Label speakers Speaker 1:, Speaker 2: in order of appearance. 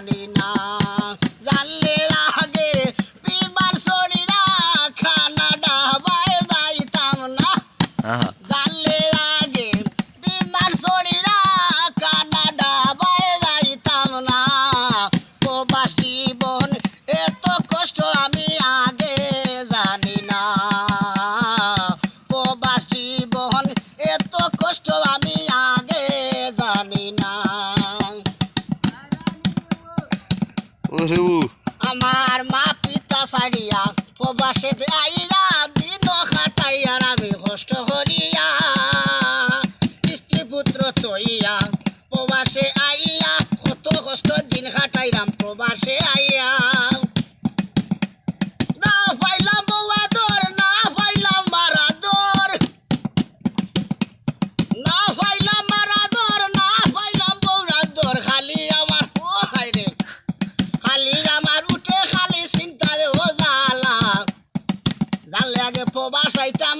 Speaker 1: জানি না। জানলে আগে বিমার শরীরা খানা ডাবায় যাইতাম না। জানলে আগে বিমার শরীরা খানা ডাবায় যাইতাম না। প্রবাসী বোন এত কষ্ট আমার মা পিতা সারিয়া প্রবাসে আইরা দিন খাটাইয়ার আমি কষ্ট করিয়া পাইতাম